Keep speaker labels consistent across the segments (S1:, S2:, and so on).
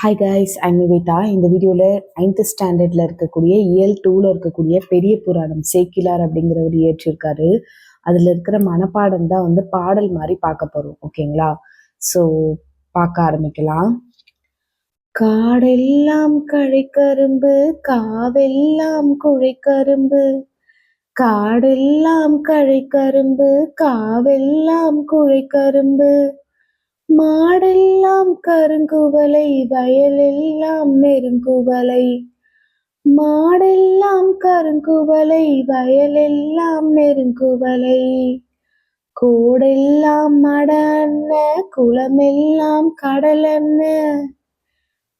S1: Hi guys I'm Nivetha இந்த வீடியோவில் ninth ஸ்டாண்டர்டில் இருக்கக்கூடிய இயல் டூவில் இருக்கக்கூடிய பெரிய புராணம் சேக்கிலார் அப்படிங்கிறவர் இயற்றிருக்காரு. அதில் இருக்கிற மனப்பாடம் தான் வந்து பாடல் மாதிரி பார்க்க போகிறோம் ஓகேங்களா ஸோ பார்க்க ஆரம்பிக்கலாம். காடெல்லாம் கழைக்கரும்பு காவெல்லாம் குழைக்கரும்பு. காடெல்லாம் கழைக்கரும்பு காவெல்லாம் குழைக்கரும்பு. மாடெல்லாம் கருங்குவலை வயலெல்லாம் நெருங்குவலை. மாடெல்லாம் கருங்குவலை வயலெல்லாம் நெருங்குவலை. கோடெல்லாம் மடன்ன குளமெல்லாம் கடலண்ண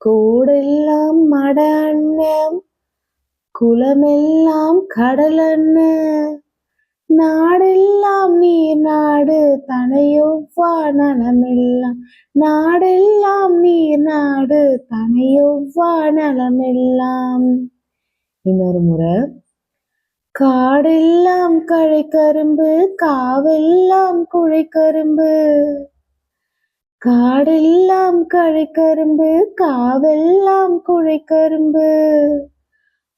S1: கோடெல்லாம் மடன்ன குளமெல்லாம் கடலண்ண நான் நாடு தனையொவ்வா நலமெல்லாம் நாடெல்லாம் நீர் நாடு தனையொவ்வா நலமெல்லாம் இன்னொரு முறை. காடெல்லாம் கழை கரும்பு காவெல்லாம் குழை கரும்பு காடெல்லாம் கழை கரும்பு காவெல்லாம் குழை கரும்பு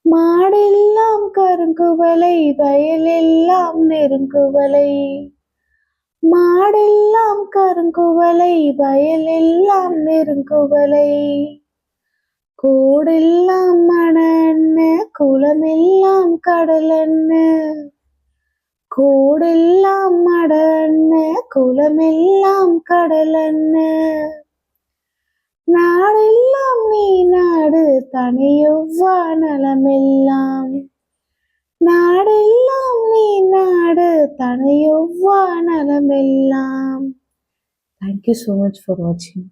S1: மாடெல்லாம் கருங்குவலை வயலெல்லாம் நெருங்குவலை. காடெல்லாம் கருங்குவலை வயலெல்லாம் நெருங்குவலை. கோடெல்லாம் மணன்னு குளமெல்லாம் கடலன்னு கோடெல்லாம் மடன்னு குளமெல்லாம் கடலன்னு நாடெல்லாம் நீ நாடு தனியொவ்வா நலமெல்லாம். நாடெல்லாம் நீ நாடு தனையொவ்வா நலமெல்லாம். Thank you so much for வாட்சிங்